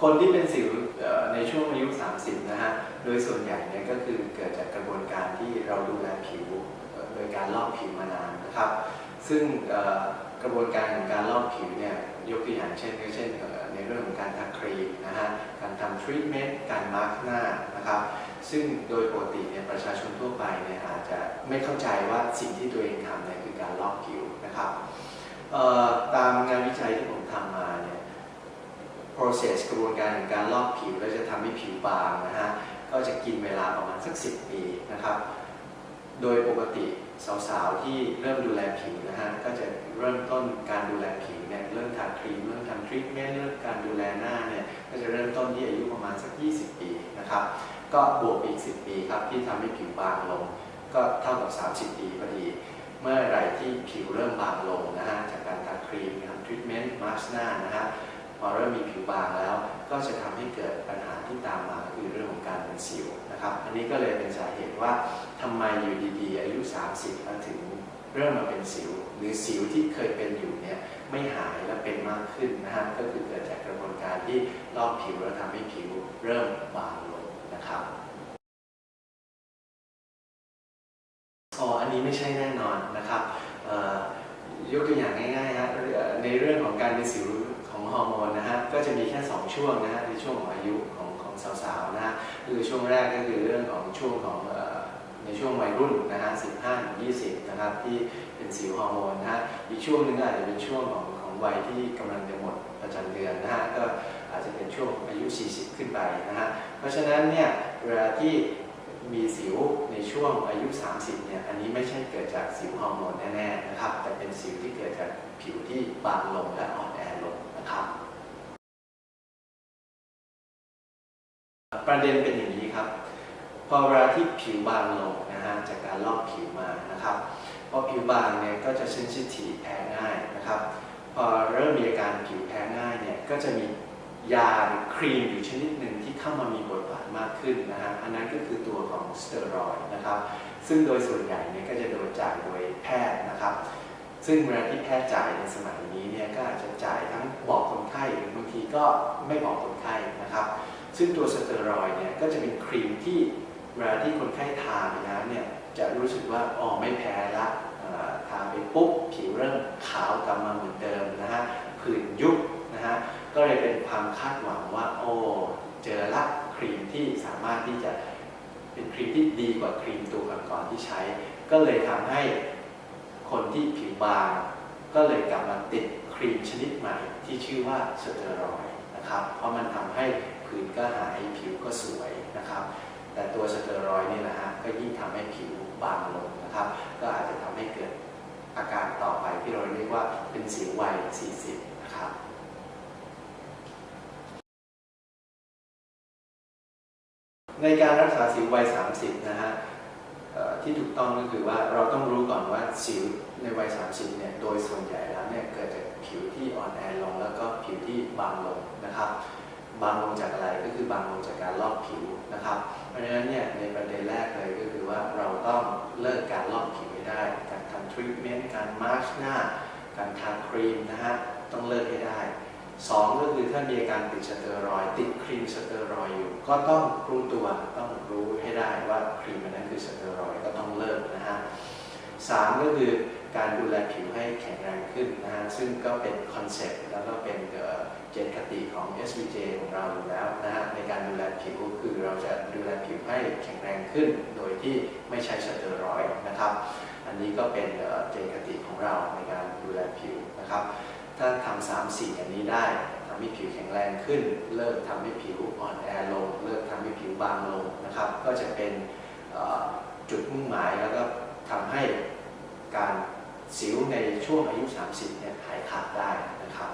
คนที่เป็นสิวในช่วงอายุ 30 นะฮะ โดยส่วนใหญ่เนี่ยก็คือเกิดจากกระบวนการที่เราดูแลผิวโดยการลอกผิวมานานนะครับ ซึ่งกระบวนการของการลอกผิวเนี่ยยกตัวอย่างเช่นก็เช่นในเรื่องของการทาครีมนะฮะ การทำทรีทเมนต์การมาร์กหน้านะครับ ซึ่งโดยปกติเนี่ยประชาชนทั่วไปเนี่ยอาจจะไม่เข้าใจว่าสิ่งที่ตัวเองทำเนี่ยคือการลอกผิวนะครับตามงานวิจัยที่ผมทำมาเนี่ย process กระบวนการของการลอกผิวแล้วจะทำให้ผิวบางนะฮะก็จะกินเวลาประมาณสัก 10 ปีนะครับ โดยปกติสาวๆ ที่เริ่มดูแลผิวนะฮะก็จะเริ่มต้นการดูแลผิวเนี่ยเริ่มทาครีมเริ่มทำทรีทเมนต์เริ่มการดูแลหน้าเนี่ยก็จะเริ่มต้นที่อายุประมาณสัก 20 ปีนะครับ ก็บวกอีก 10 ปีครับที่ทำให้ผิวบางลง ก็เท่ากับ 30 ปีพอดี เมื่อไหร่ที่ผิวเริ่มบางลงนะฮะจากการทาครีมทำทรีทเมนต์มาสก์หน้านะฮะ พอเริ่มมีผิวบางแล้ว ก็จะทำให้เกิดปัญหาที่ตามมาคือเรื่องของการเป็นสิวนะครับ อันนี้ก็เลยเป็นสาเหตุว่าทำไมอยู่ดีๆ อายุ 30แล้วถึงเริ่มมาเป็นสิว หรือสิวที่เคยเป็นอยู่เนี่ยไม่หายและเป็นมากขึ้นนะฮะก็คือเกิดจากกระบวนการที่ลอกผิวแล้วทำให้ผิวเริ่มบางลงนะครับอ๋ออันนี้ไม่ใช่แน่นอนนะครับยกตัวอย่างง่ายๆฮะในเรื่องของการเป็นสิว ฮอร์โมนนะฮะก็จะมีแค่ 2 ช่วงนะฮะในช่วงของอายุของของสาวๆนะฮะคือช่วงแรกก็คือเรื่องของช่วงของในช่วงวัยรุ่นนะฮะ15ถึง20 นะครับ ที่เป็นสิวฮอร์โมนนะฮะอีกช่วงหนึ่งอาจจะเป็นช่วงของของวัยที่กำลังจะหมดประจำเดือนนะฮะก็อาจจะเป็นช่วงอายุ 40 ขึ้นไปนะฮะเพราะฉะนั้นเนี่ยเวลาที่มีสิวในช่วงอายุ 30 เนี่ย อันนี้ไม่ใช่เกิดจากสิวฮอร์โมนแน่ๆนะครับ แต่เป็นสิวที่เกิดจากผิวที่บางลงและอ่อน ประเด็นเป็นอย่างนี้ครับ พอเวลาที่ผิวบางลงนะฮะจากการลอกผิวมานะครับพอผิวบางเนี่ยก็จะเซนซิทีฟแพ้ง่ายนะครับพอเริ่มมีอาการผิวแพ้ง่ายเนี่ยก็จะมียาหรือครีมอยู่ชนิดหนึ่งที่เข้ามามีบทบาทมากขึ้นนะฮะอันนั้นก็คือตัวของสเตียรอยด์นะครับซึ่งโดยส่วนใหญ่เนี่ยก็จะโดนจ่ายโดยแพทย์นะครับ ซึ่งเวลาที่แพทย์จ่ายในสมัยนี้เนี่ยก็อาจจะจ่ายทั้งบอกคนไข้หรือบางทีก็ไม่บอกคนไข้นะครับ ซึ่งตัวสเตียรอยเนี่ยก็จะเป็นครีมที่เวลาที่คนไข้ทาไปแล้วเนี่ยจะรู้สึกว่าอ๋อไม่แพ้ละทาไปปุ๊บผิวเริ่มขาวกลับมาเหมือนเดิมนะฮะผื่นยุบนะฮะก็เลยเป็นความคาดหวังว่าโอ้เจอละครีมที่สามารถที่จะเป็นครีมที่ดีกว่าครีมตัวก่อนๆที่ใช้ ก็เลยทำให้คนที่ผิวบางก็เลยกลับมาติดครีมชนิดใหม่ที่ชื่อว่าสเตียรอยนะครับเพราะมันทำให้ ผื่นก็หายผิวก็สวยนะครับ แต่ตัวสเตียรอยนี่แหละฮะก็ยิ่งทำให้ผิวบางลงนะครับ ก็อาจจะทำให้เกิดอาการต่อไปที่เราเรียกว่าเป็นสิววัย 40 นะครับในการรักษาสิววัย 30 นะฮะที่ถูกต้องก็คือว่าเราต้องรู้ก่อนว่าสิวในวัย 30 เนี่ย โดยส่วนใหญ่แล้วเนี่ยเกิดจากผิวที่อ่อนแอลงแล้วก็ผิวที่บางลงนะครับ บางลงจาก บางลงจากการลอกผิวนะครับ เพราะฉะนั้นเนี่ยในประเด็นแรกเลยก็คือว่าเราต้องเลิกการลอกผิวให้ได้ การทำทรีทเมนต์การมาร์ชหน้า การทาครีมนะฮะต้องเลิกให้ได้สองก็คือถ้ามีอาการติดสเตียรอยติดครีมสเตียรอยอยู่ ก็ต้องรู้ตัวต้องรู้ให้ได้ว่าครีมอันนั้นคือสเตียรอยก็ต้องเลิกนะฮะสามก็คือ การดูแลผิวให้แข็งแรงขึ้นนะฮะซึ่งก็เป็นคอนเซ็ปต์แล้วก็เป็นเจนคติของ SVJ ของเราอยู่แล้วนะฮะในการดูแลผิวคือเราจะดูแลผิวให้แข็งแรงขึ้น โดยที่ไม่ใช้สเตียรอยด์นะครับ อันนี้ก็เป็นเจนคติของเราในการดูแลผิวนะครับ ถ้าทำสามสี่อย่างนี้ได้ทำให้ผิวแข็งแรงขึ้น เลิกทำให้ผิวอ่อนแอลง เลิกทำให้ผิวบางลงนะครับ ก็จะเป็นจุดมุ่งหมายแล้วก็ทำให้การ สิวในช่วงอายุ 30เนี่ยหายขาดได้นะครับ